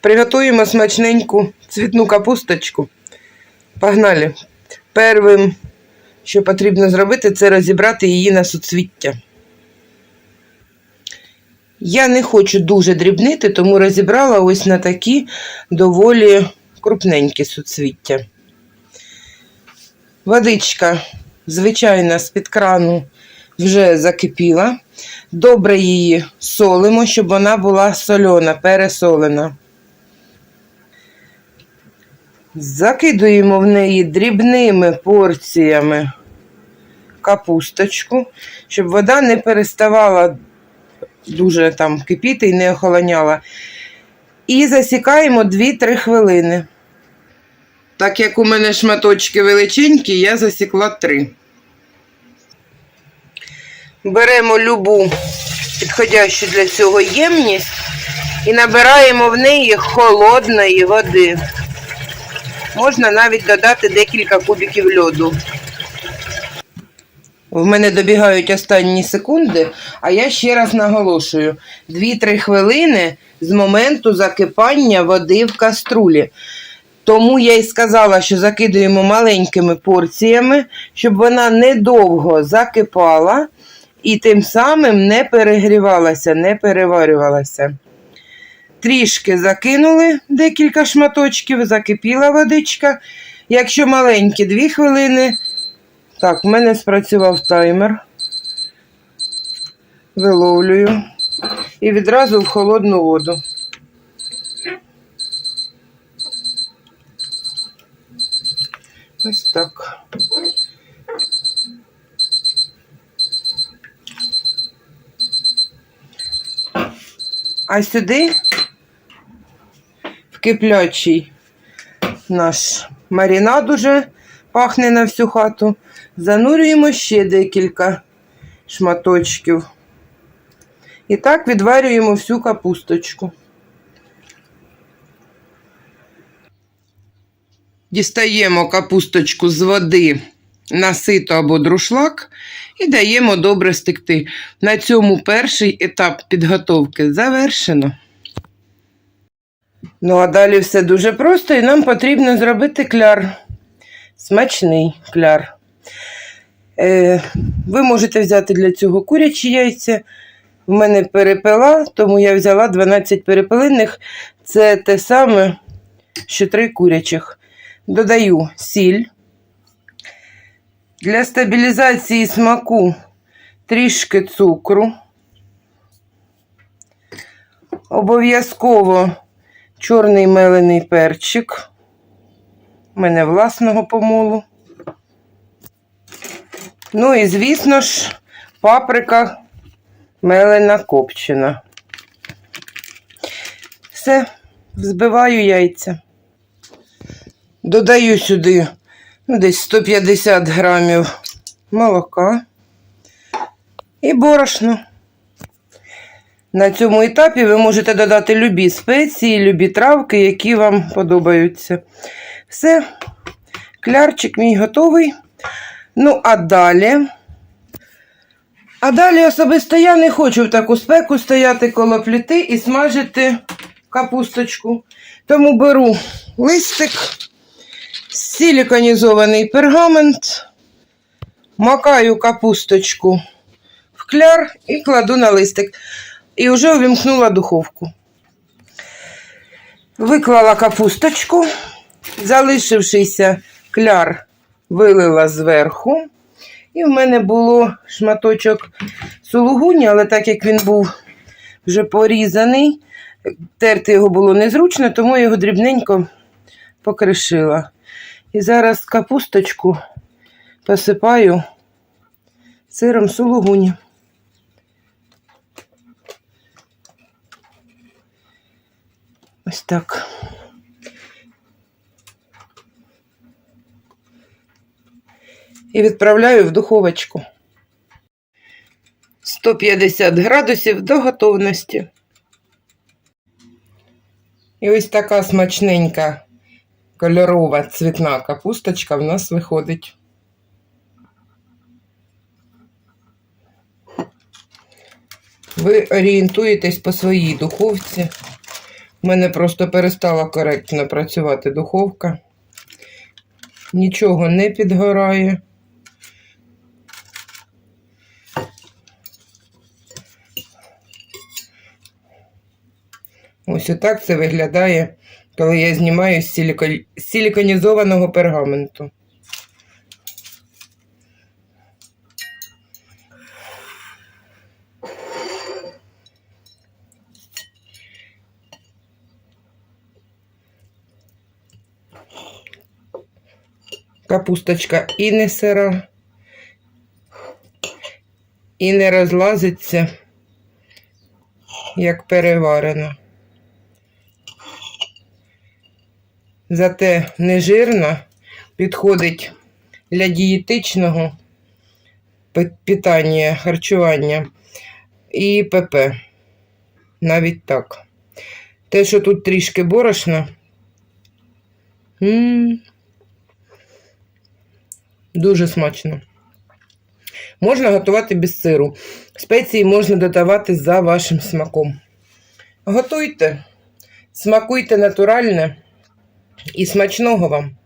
Приготуємо смачненьку цвітну капусточку. Погнали. Первим, що потрібно зробити, це розібрати її на суцвіття. Я не хочу дуже дрібнити, тому розібрала ось на такі доволі крупненькі суцвіття. Водичка, звичайна, з-під крану вже закипіла. Добре її солимо, щоб вона була сольона, пересолена. Закидуємо в неї дрібними порціями капусточку, щоб вода не переставала дуже там кипіти і не охолоняла. І засікаємо 2-3 хвилини. Так як у мене шматочки величенькі, я засікла 3. Беремо любу підходящу для цього ємність і набираємо в неї холодної води. Можна навіть додати декілька кубиків льоду. В мене добігають останні секунди, а я ще раз наголошую: 2-3 хвилини з моменту закипання води в каструлі. Тому я й сказала, що закидуємо маленькими порціями, щоб вона недовго закипала і тим самим не перегрівалася, не переварювалася. Трішки закинули декілька шматочків, закипіла водичка. Якщо маленькі 2 хвилини. Так, в мене спрацював таймер. Виловлюю. І відразу в холодну воду. Ось так. А сюди в киплячий наш маринад уже пахне на всю хату. Занурюємо ще декілька шматочків. І так відварюємо всю капусточку. Дістаємо капусточку з води на сито або друшлак і даємо добре стекти. На цьому перший етап підготовки завершено. Ну, а далі все дуже просто, і нам потрібно зробити кляр. Смачний кляр. Е, ви можете взяти для цього курячі яйця. В мене перепела, тому я взяла 12 перепелиних. Це те саме, що 3 курячих. Додаю сіль. Для стабілізації смаку трішки цукру. Обов'язково чорний мелений перчик. У мене власного помолу. Ну і, звісно ж, паприка мелена копчена. Все, взбиваю яйця. Додаю сюди ну, десь 150 грамів молока і борошно. На цьому етапі ви можете додати любі спеції, любі травки, які вам подобаються. Все, клярчик мій готовий. Ну, а далі. А далі особисто я не хочу в таку спеку стояти коло пліти і смажити капусточку. Тому беру листик, силіконізований пергамент, макаю капусточку в кляр і кладу на листик. І вже увімкнула духовку. Виклала капусточку, залишившийся кляр вилила зверху. І в мене було шматочок сулугуні, але так як він був вже порізаний, терти його було незручно, тому я його дрібненько покришила. І зараз капусточку посипаю сиром сулугуні. Ось так. І відправляю в духовочку. 150 градусів до готовності. І ось така смачненька кольорова цвітна капусточка в нас виходить. Ви орієнтуєтесь по своїй духовці. У мене просто перестала коректно працювати духовка. Нічого не підгорає. Ось отак це виглядає, коли я знімаю з силіко- силіконізованого пергаменту. Капусточка і не сира, і не розлазиться, як переварена. Зате нежирна підходить для дієтичного питання, харчування і ПП. Навіть так. Те, що тут трішки борошна. Дуже смачно. Можна готувати без сиру. Спеції можна додавати за вашим смаком. Готуйте, смакуйте натуральне і смачного вам!